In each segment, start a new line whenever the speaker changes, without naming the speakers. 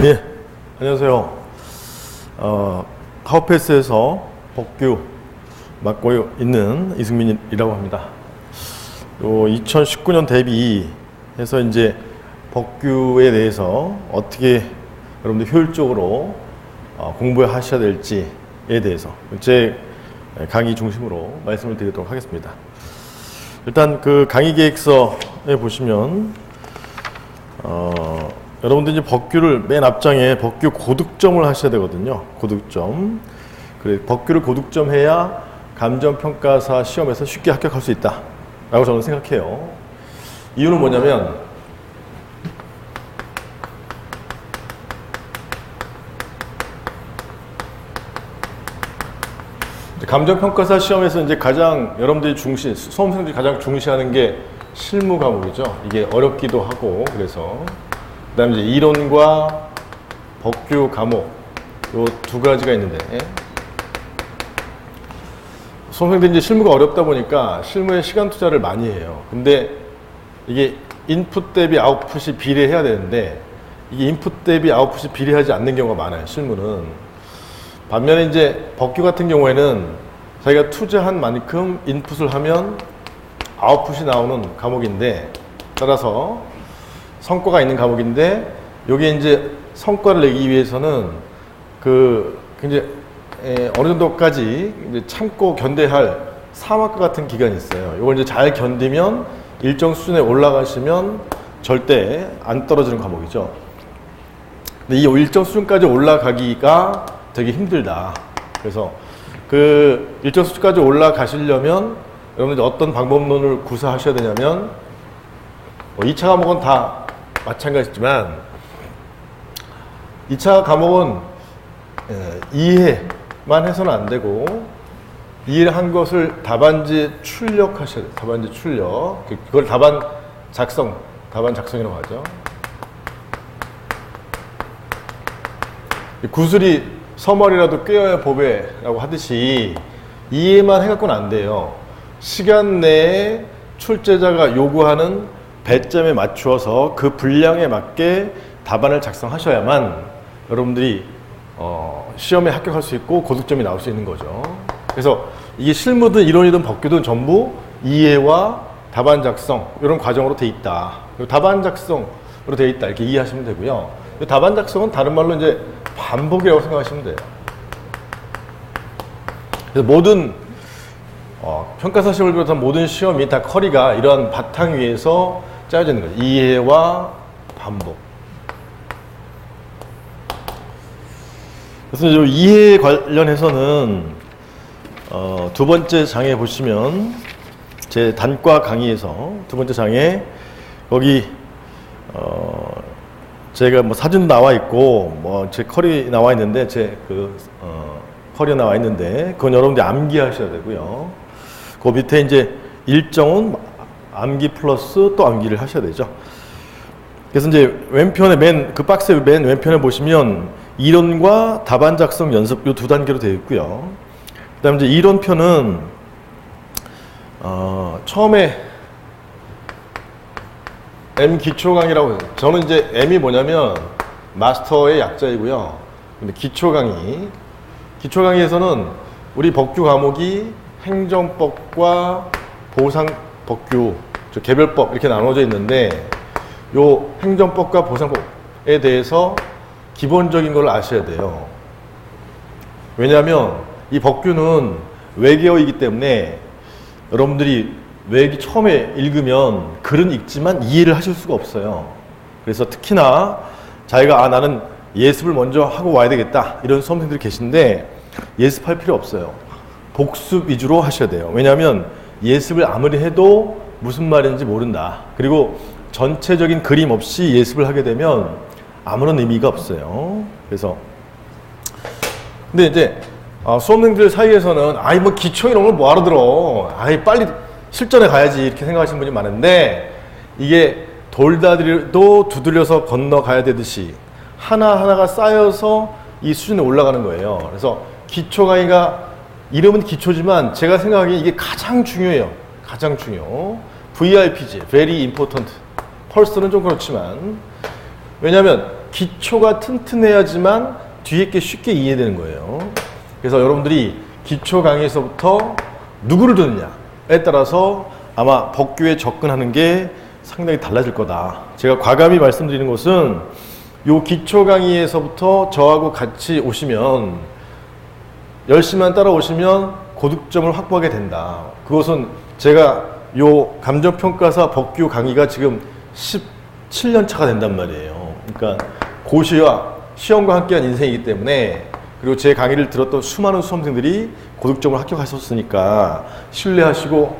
예, 안녕하세요. 어, 하우패스에서 법규 맡고 있는 이승민이라고 합니다. 요 2019년 대비해서 이제 법규에 대해서 어떻게 여러분들 효율적으로 어, 공부하셔야 될지에 대해서 제 강의 중심으로 말씀을 드리도록 하겠습니다. 일단 그 강의 계획서에 보시면 어, 여러분들 이제 법규를 맨 앞장에 법규 고득점을 하셔야 되거든요. 고득점. 그래 법규를 고득점 해야 감정평가사 시험에서 쉽게 합격할 수 있다라고 저는 생각해요. 이유는 뭐냐면 감정평가사 시험에서 이제 가장 여러분들이 중시, 수험생들이 가장 중시하는 게 실무 과목이죠. 이게 어렵기도 하고 그래서 그다음에 이제 이론과 법규 과목 요 두 가지가 있는데 수험생들이 이제 실무가 어렵다 보니까 실무에 시간 투자를 많이 해요. 근데 이게 인풋 대비 아웃풋이 비례해야 되는데 이게 인풋 대비 아웃풋이 비례하지 않는 경우가 많아요. 실무는 반면에 이제 법규 같은 경우에는 자기가 투자한 만큼 인풋을 하면 아웃풋이 나오는 과목인데 따라서 성과가 있는 과목인데 여기에 이제 성과를 내기 위해서는 그 굉장히 에, 어느 정도까지 참고 견뎌할 사막과 같은 기간이 있어요. 이걸 이제 잘 견디면 일정 수준에 올라가시면 절대 안 떨어지는 과목이죠. 근데 이 일정 수준까지 올라가기가 되게 힘들다. 그래서 그 일정 수준까지 올라가시려면 여러분들 어떤 방법론을 구사하셔야 되냐면 뭐 2차 과목은 다 마찬가지지만 2차 과목은 예, 이해만 해서는 안 되고 이해를 한 것을 답안지에 출력하셔야 돼요. 답안지 출력. 그- 그걸 답안 작성, 답안 작성이라고 하죠. 이 구슬이 서머리라도 꿰어야 보배라고 하듯이 이해만 해갖고는 안 돼요. 시간 내에 출제자가 요구하는 배점에 맞추어서 그 분량에 맞게 답안을 작성하셔야만 여러분들이 어, 시험에 합격할 수 있고 고득점이 나올 수 있는 거죠. 그래서 이게 실무든 이론이든 법규든 전부 이해와 답안 작성 이런 과정으로 돼 있다. 답안 작성으로 돼 있다 이렇게 이해하시면 되고요. 이 답안 작성은 다른 말로 이제 반복이라고 생각하시면 돼요. 그래서 모든 어, 평가사 시험을 비롯한 모든 시험이 다 커리가 이러한 바탕 위에서 짜여져 있는 거죠. 이해와 반복. 그래서 이 이해 관련해서는 어, 두 번째 장에 보시면 제 단과 강의에서 두 번째 장에 거기 어, 제가 뭐 사진 나와 있고 뭐 제 커리 나와 있는데 제그 어, 커리 나와 있는데 그건 여러분들이 암기하셔야 되고요. 그 밑에 이제 일정은 암기 플러스 또 암기를 하셔야 되죠. 그래서 이제 왼편에 맨 그 박스 맨 왼편에 보시면 이론과 답안 작성 연습 요 두 단계로 되어 있고요. 그다음에 이제 이론 편은 어, 처음에 M 기초 강의라고. 저는 이제 M이 뭐냐면 마스터의 약자이고요. 근데 기초 강의 기초 강의에서는 우리 법규 과목이 행정법과 보상 법규, 저 개별법 이렇게 나눠져 있는데 요 행정법과 보상법에 대해서 기본적인 걸 아셔야 돼요. 왜냐하면 이 법규는 외계어이기 때문에 여러분들이 외기 처음에 읽으면 글은 읽지만 이해를 하실 수가 없어요. 그래서 특히나 자기가 아 나는 예습을 먼저 하고 와야 되겠다 이런 수험생들이 계신데 예습할 필요 없어요. 복습 위주로 하셔야 돼요. 왜냐하면 예습을 아무리 해도 무슨 말인지 모른다. 그리고 전체적인 그림 없이 예습을 하게 되면 아무런 의미가 없어요. 그래서 근데 이제 아, 수험생들 사이에서는 아이 뭐 기초 이런 걸 뭐하러 들어 아이 빨리 실전에 가야지 이렇게 생각하시는 분이 많은데 이게 돌다리도 두들려서 건너가야 되듯이 하나 하나가 쌓여서 이 수준에 올라가는 거예요 그래서 기초 강의가 이름은 기초지만 제가 생각하기에 이게 가장 중요해요. 가장 중요. VIP지. Very Important. 펄스는 좀 그렇지만. 왜냐하면 기초가 튼튼해야지만 뒤에 게 쉽게 이해되는 거예요. 그래서 여러분들이 기초 강의에서부터 누구를 듣느냐에 따라서 아마 법규에 접근하는 게 상당히 달라질 거다. 제가 과감히 말씀드리는 것은 요 기초 강의에서부터 저하고 같이 오시면 열심히만 따라오시면 고득점을 확보하게 된다. 그것은 제가 요 감정평가사 법규 강의가 지금 17년 차가 된단 말이에요. 그러니까 고시와 시험과 함께한 인생이기 때문에 그리고 제 강의를 들었던 수많은 수험생들이 고득점을 합격하셨으니까 신뢰하시고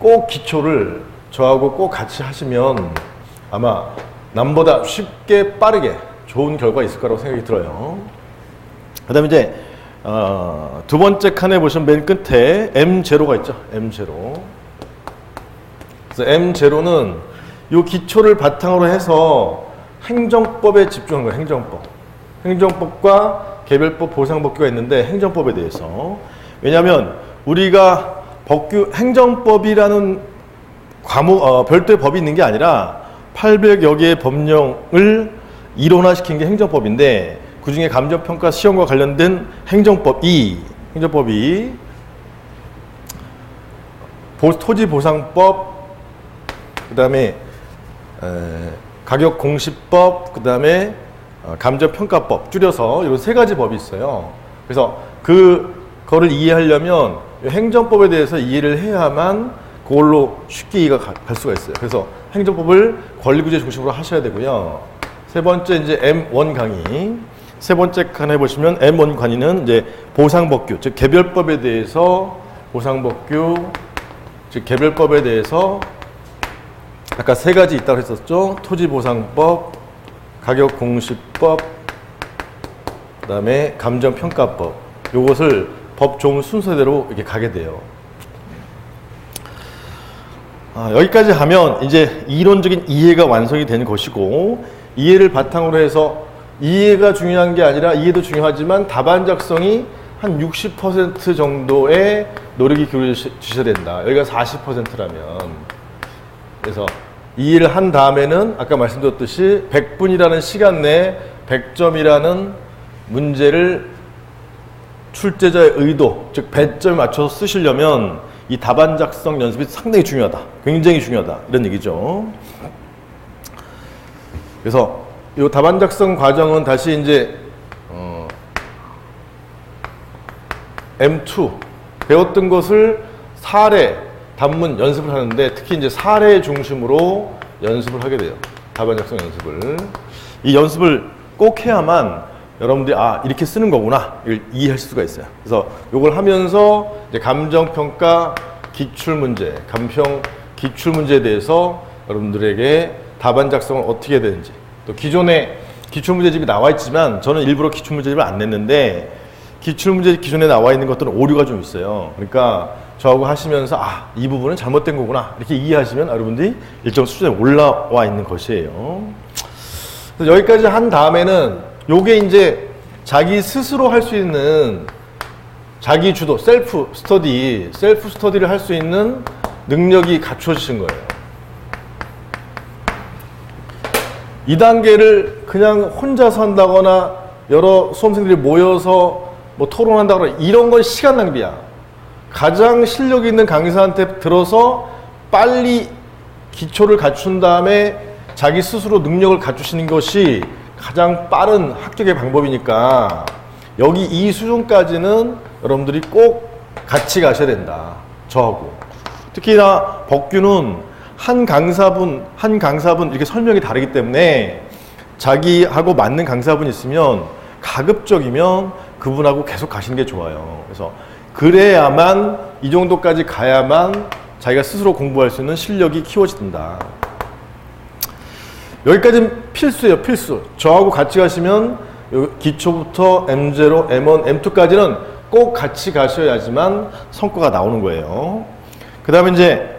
꼭 기초를 저하고 꼭 같이 하시면 아마 남보다 쉽게 빠르게 좋은 결과가 있을 거라고 생각이 들어요. 그 다음에 이제 어, 두 번째 칸에 보시면 맨 끝에 M0가 있죠. M0. 그래서 M0는 이 기초를 바탕으로 해서 행정법에 집중한 거예요. 행정법. 행정법과 개별법 보상법규가 있는데 행정법에 대해서 왜냐하면 우리가 법규 행정법이라는 과목 어, 별도의 법이 있는 게 아니라 800여 개의 법령을 이론화시킨 게 행정법인데 그 중에 감정평가 시험과 관련된 행정법 2 행정법 2 토지보상법 그 다음에 가격공시법 그 다음에 어, 감정평가법 줄여서 이런 세 가지 법이 있어요. 그래서 그거를 이해하려면 이 행정법에 대해서 이해를 해야만 그걸로 쉽게 이해가 가- 갈 수가 있어요. 그래서 행정법을 권리구제 중심으로 하셔야 되고요. 세 번째 이제 M1 강의. 세 번째 칸에 보시면 M1 강의는 이제 보상법규, 즉 개별법에 대해서 보상법규, 즉 개별법에 대해서 아까 세 가지 있다고 했었죠. 토지보상법, 가격공시법, 그다음에 감정평가법. 요것을 법 조문 순서대로 이렇게 가게 돼요. 아, 여기까지 하면 이제 이론적인 이해가 완성이 되는 것이고 이해를 바탕으로 해서 이해가 중요한 게 아니라 이해도 중요하지만 답안 작성이 한 60% 정도의 노력이 기울여주셔야 된다. 여기가 40%라면 그래서 이해를 한 다음에는 아까 말씀드렸듯이 100분이라는 시간 내에 100점이라는 문제를 출제자의 의도, 즉 배점에 맞춰서 쓰시려면 이 답안 작성 연습이 상당히 중요하다. 굉장히 중요하다. 이런 얘기죠. 그래서 이 답안 작성 과정은 다시 이제 어, M2 배웠던 것을 사례 단문 연습을 하는데 특히 이제 사례 중심으로 연습을 하게 돼요. 답안 작성 연습을 이 연습을 꼭 해야만 여러분들이 아 이렇게 쓰는 거구나 이걸 이해할 수가 있어요. 그래서 이걸 하면서 이제 감정 평가 기출 문제, 감평 기출 문제에 대해서 여러분들에게 답안 작성을 어떻게 해야 되는지 또 기존에 기출 문제집이 나와 있지만 저는 일부러 기출 문제집을 안 냈는데 기출 문제 기존에 나와 있는 것들은 오류가 좀 있어요. 그러니까 저하고 하시면서 아, 이 부분은 잘못된 거구나. 이렇게 이해하시면 여러분들이 일정 수준에 올라와 있는 것이에요. 여기까지 한 다음에는 요게 이제 자기 스스로 할 수 있는 자기 주도, 셀프 스터디, 셀프 스터디를 할 수 있는 능력이 갖춰지신 거예요. 이 단계를 그냥 혼자서 한다거나 여러 수험생들이 모여서 뭐 토론한다거나 이런 건 시간 낭비야. 가장 실력 있는 강사한테 들어서 빨리 기초를 갖춘 다음에 자기 스스로 능력을 갖추시는 것이 가장 빠른 합격의 방법이니까 여기 이 수준까지는 여러분들이 꼭 같이 가셔야 된다. 저하고. 특히나 법규는 한 강사분, 한 강사분 이렇게 설명이 다르기 때문에 자기하고 맞는 강사분 있으면 가급적이면 그분하고 계속 가시는 게 좋아요. 그래서 그래야만 이 정도까지 가야만 자기가 스스로 공부할 수 있는 실력이 키워진다. 여기까지는 필수예요, 필수. 저하고 같이 가시면 요 기초부터 M0, M1, M2까지는 꼭 같이 가셔야지만 성과가 나오는 거예요. 그 다음에 이제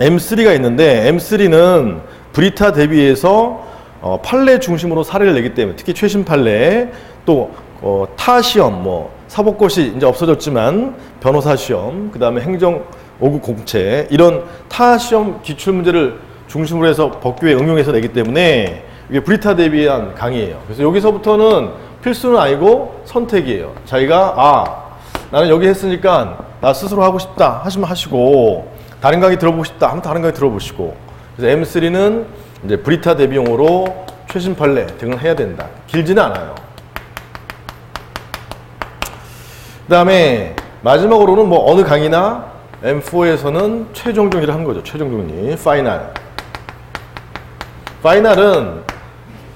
M3가 있는데 M3는 브리타 대비해서 어, 판례 중심으로 사례를 내기 때문에 특히 최신 판례 또 어, 타 시험 뭐 사법고시 이제 없어졌지만 변호사 시험 그 다음에 행정 5급 공채 이런 타 시험 기출 문제를 중심으로 해서 법규에 응용해서 내기 때문에 이게 브리타 대비한 강의예요. 그래서 여기서부터는 필수는 아니고 선택이에요. 자기가 아 나는 여기 했으니까 나 스스로 하고 싶다 하시면 하시고 다른 강의 들어보고 싶다 하면 다른 강의 들어보시고 그래서 M3는 이제 브리타 대비용으로 최신 판례 등을 해야 된다. 길지는 않아요. 그 다음에 마지막으로는 뭐 어느 강의나 M4에서는 최종 정리를 하는 거죠. 최종 정리, 파이널. 파이널은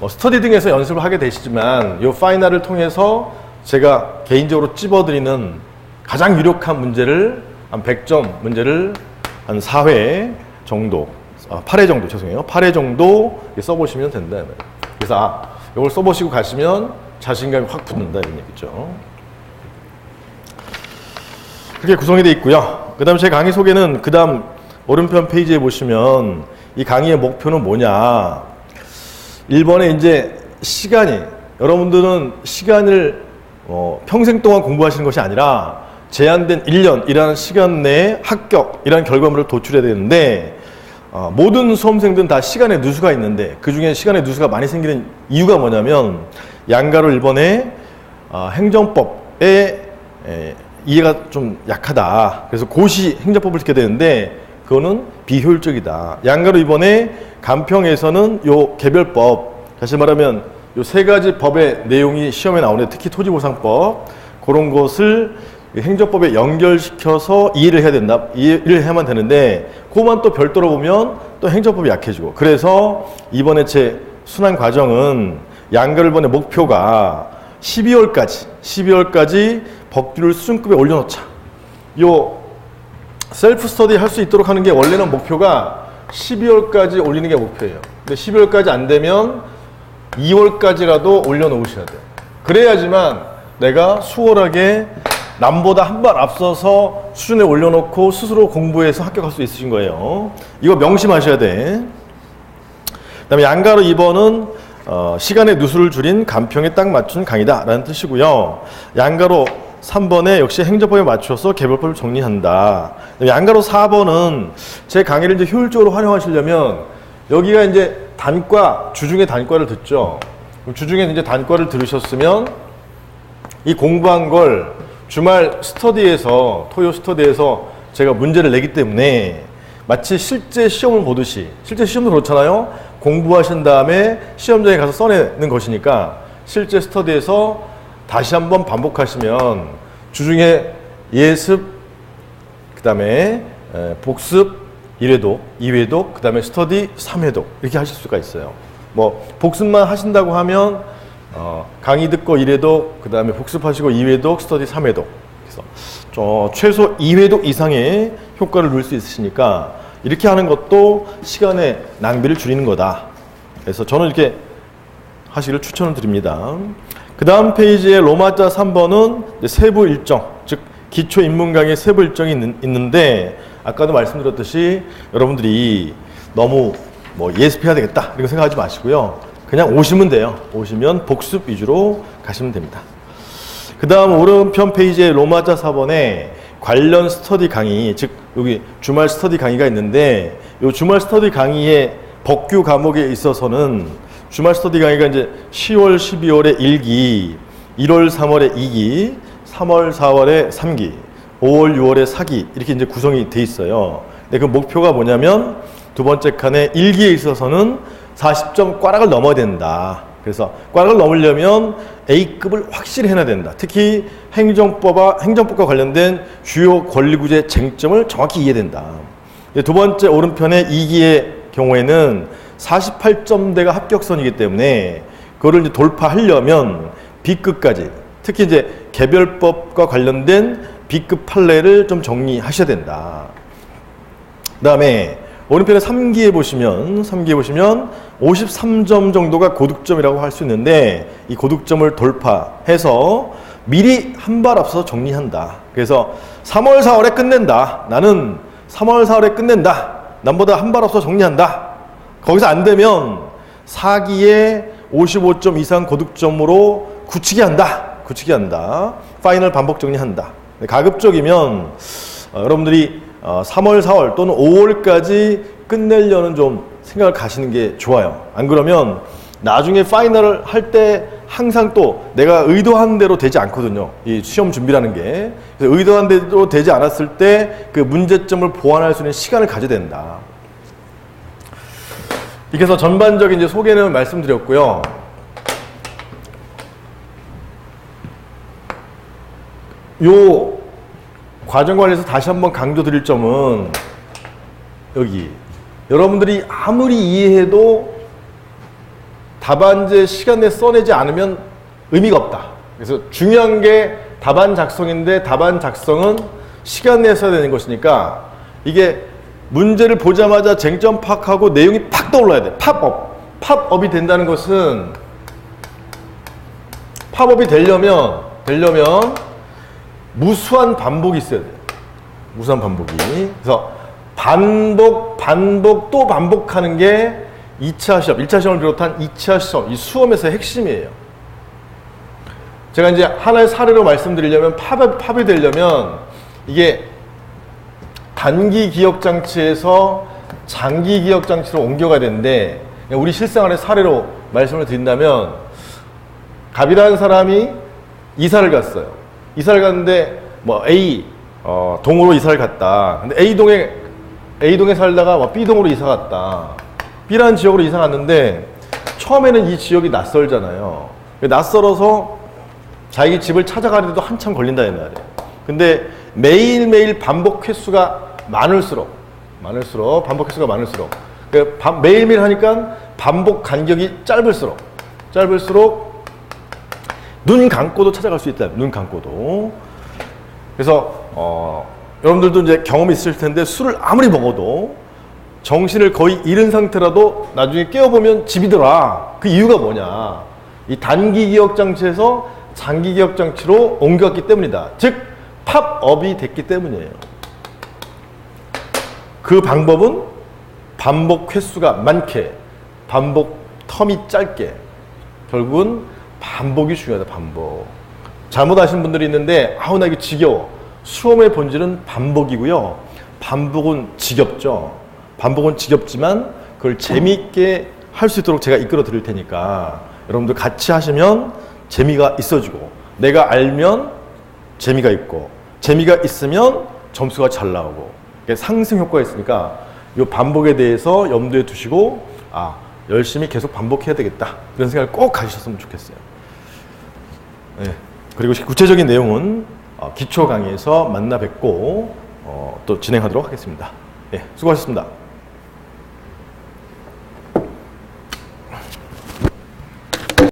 뭐 스터디 등에서 연습을 하게 되시지만 이 파이널을 통해서 제가 개인적으로 찝어드리는 가장 유력한 문제를 한 100점 문제를 한 4회 정도, 아, 8회 정도 죄송해요. 8회 정도 써보시면 된다. 그래서 아, 이걸 써보시고 가시면 자신감이 확 붙는다 이런 얘기죠. 그렇게 구성이 되어 있고요. 그 다음 제 강의 소개는 그 다음 오른편 페이지에 보시면 이 강의의 목표는 뭐냐. 1번에 이제 시간이, 여러분들은 시간을 어, 평생 동안 공부하시는 것이 아니라 제한된 1년이라는 시간 내에 합격이라는 결과물을 도출해야 되는데 어, 모든 수험생들은 다 시간에 누수가 있는데 그 중에 시간에 누수가 많이 생기는 이유가 뭐냐면 양가로 1번에 어, 행정법에 에, 이해가 좀 약하다. 그래서 고시 행정법을 듣게 되는데 그거는 비효율적이다. 양가로 이번에 간평에서는 요 개별법 다시 말하면 요 세 가지 법의 내용이 시험에 나오는데 특히 토지보상법 그런 것을 행정법에 연결시켜서 이해를 해야 된다. 이해를 해야만 되는데 그것만 또 별도로 보면 또 행정법이 약해지고 그래서 이번에 제 순환 과정은 이번에 목표가 12월까지 12월까지 법규를 수준급에 올려놓자. 요 셀프 스터디 할 수 있도록 하는 게 원래는 목표가 12월까지 올리는 게 목표예요. 근데 12월까지 안 되면 2월까지라도 올려놓으셔야 돼요. 그래야지만 내가 수월하게 남보다 한 발 앞서서 수준에 올려놓고 스스로 공부해서 합격할 수 있으신 거예요. 이거 명심하셔야 돼. 그 다음에 양가로 2번은 어, 시간의 누수를 줄인 간평에 딱 맞춘 강의다 라는 뜻이고요. 양가로 3번에 역시 행정법에 맞춰서 개별법을 정리한다. 양가로 4번은 제 강의를 이제 효율적으로 활용하시려면 여기가 이제 단과, 주중에 단과를 듣죠. 주중에 이제 단과를 들으셨으면 이 공부한 걸 주말 스터디에서, 토요 스터디에서 제가 문제를 내기 때문에 마치 실제 시험을 보듯이, 실제 시험도 그렇잖아요. 공부하신 다음에 시험장에 가서 써내는 것이니까 실제 스터디에서 다시 한번 반복하시면 주중에 예습, 그 다음에 복습 1회독, 2회독, 그 다음에 스터디 3회독 이렇게 하실 수가 있어요. 뭐 복습만 하신다고 하면 어, 강의 듣고 1회독, 그 다음에 복습하시고 2회독, 스터디 3회독. 그래서 저 최소 2회독 이상의 효과를 누릴 수 있으시니까 이렇게 하는 것도 시간의 낭비를 줄이는 거다. 그래서 저는 이렇게 하시기를 추천을 드립니다. 그 다음 페이지에 로마자 3번은 세부 일정, 즉 기초 인문 강의 세부 일정이 있는, 데 아까도 말씀드렸듯이 여러분들이 너무 뭐 예습해야 되겠다 이렇게 생각하지 마시고요. 그냥 오시면 돼요. 오시면 복습 위주로 가시면 됩니다. 그 다음 오른편 페이지에 로마자 4번에 관련 스터디 강의, 즉 여기 주말 스터디 강의가 있는데 이 주말 스터디 강의의 법규 과목에 있어서는 주말 스터디 강의가 이제 10월, 12월에 1기, 1월, 3월에 2기, 3월, 4월에 3기, 5월, 6월에 4기 이렇게 이제 구성이 돼 있어요. 근데 그 목표가 뭐냐면 두 번째 칸에 1기에 있어서는 40점 꽈락을 넘어야 된다. 그래서 꽈락을 넘으려면 A급을 확실히 해놔야 된다. 특히 행정법과 행정법과 관련된 주요 권리구제 쟁점을 정확히 이해된다. 두 번째 오른편에 2기의 경우에는 48점대가 합격선이기 때문에 그거를 이제 돌파하려면 B급까지 특히 이제 개별법과 관련된 B급 판례를 좀 정리하셔야 된다. 그 다음에 오른편에 3기에 보시면 3기에 보시면 53점 정도가 고득점이라고 할 수 있는데 이 고득점을 돌파해서 미리 한 발 앞서서 정리한다. 그래서 3월 4월에 끝낸다. 나는 3월 4월에 끝낸다. 남보다 한 발 앞서 정리한다. 거기서 안 되면 4기에 55점 이상 고득점으로 굳히기 한다. 굳히기 한다. 파이널 반복 정리한다. 가급적이면 어, 여러분들이 어, 3월, 4월 또는 5월까지 끝내려는 좀 생각을 가시는 게 좋아요. 안 그러면 나중에 파이널을 할 때 항상 또 내가 의도한 대로 되지 않거든요. 이 시험 준비라는 게. 그래서 의도한 대로 되지 않았을 때 그 문제점을 보완할 수 있는 시간을 가져야 된다. 이렇게 해서 전반적인 이제 소개는 말씀드렸고요. 요 과정 관리에서 다시 한번 강조드릴 점은 여기 여러분들이 아무리 이해해도 답안제 시간 내에 써내지 않으면 의미가 없다. 그래서 중요한 게 답안 작성인데 답안 작성은 시간 내에 써야 되는 것이니까 이게 문제를 보자마자 쟁점 파악하고 내용이 팍 떠올라야 돼. 팝업. 팝업이 된다는 것은 팝업이 되려면 되려면 무수한 반복이 있어야 돼요. 무수한 반복이. 그래서 반복, 반복, 또 반복하는 게 2차 시험, 1차 시험을 비롯한 2차 시험, 이 수험에서의 핵심이에요. 제가 이제 하나의 사례로 말씀드리려면 팝이, 팝이 되려면 이게 단기 기억 장치에서 장기 기억 장치로 옮겨가야 되는데 우리 실생활의 사례로 말씀을 드린다면 갑이라는 사람이 이사를 갔어요. 이사를 갔는데 뭐 A 어, 동으로 이사를 갔다. 근데 A 동에 A 동에 살다가 뭐 B 동으로 이사 갔다. B라는 지역으로 이사 갔는데 처음에는 이 지역이 낯설잖아요. 낯설어서 자기 집을 찾아가는데도 한참 걸린다 옛날에. 근데 매일매일 반복 횟수가 많을수록 많을수록 반복 횟수가 많을수록 그 반- 매일매일 하니까 반복 간격이 짧을수록 짧을수록 눈 감고도 찾아갈 수 있다. 눈 감고도. 그래서 어, 여러분들도 이제 경험이 있을 텐데 술을 아무리 먹어도 정신을 거의 잃은 상태라도 나중에 깨어보면 집이더라. 그 이유가 뭐냐? 이 단기 기억 장치에서 장기 기억 장치로 옮겨갔기 때문이다. 즉 팝업이 됐기 때문이에요. 그 방법은 반복 횟수가 많게, 반복 텀이 짧게. 결국은 반복이 중요하다. 반복. 잘못 아신 분들이 있는데 아우 나 이게 지겨워. 수험의 본질은 반복이고요. 반복은 지겹죠. 반복은 지겹지만 그걸 재미있게 할 수 있도록 제가 이끌어 드릴 테니까 여러분들 같이 하시면 재미가 있어지고 내가 알면 재미가 있고 재미가 있으면 점수가 잘 나오고 상승 효과가 있으니까 이 반복에 대해서 염두에 두시고 아 열심히 계속 반복해야 되겠다 이런 생각을 꼭 가지셨으면 좋겠어요. 네. 그리고 구체적인 내용은 어, 기초 강의에서 만나 뵙고 어, 또 진행하도록 하겠습니다. 예, 수고하셨습니다.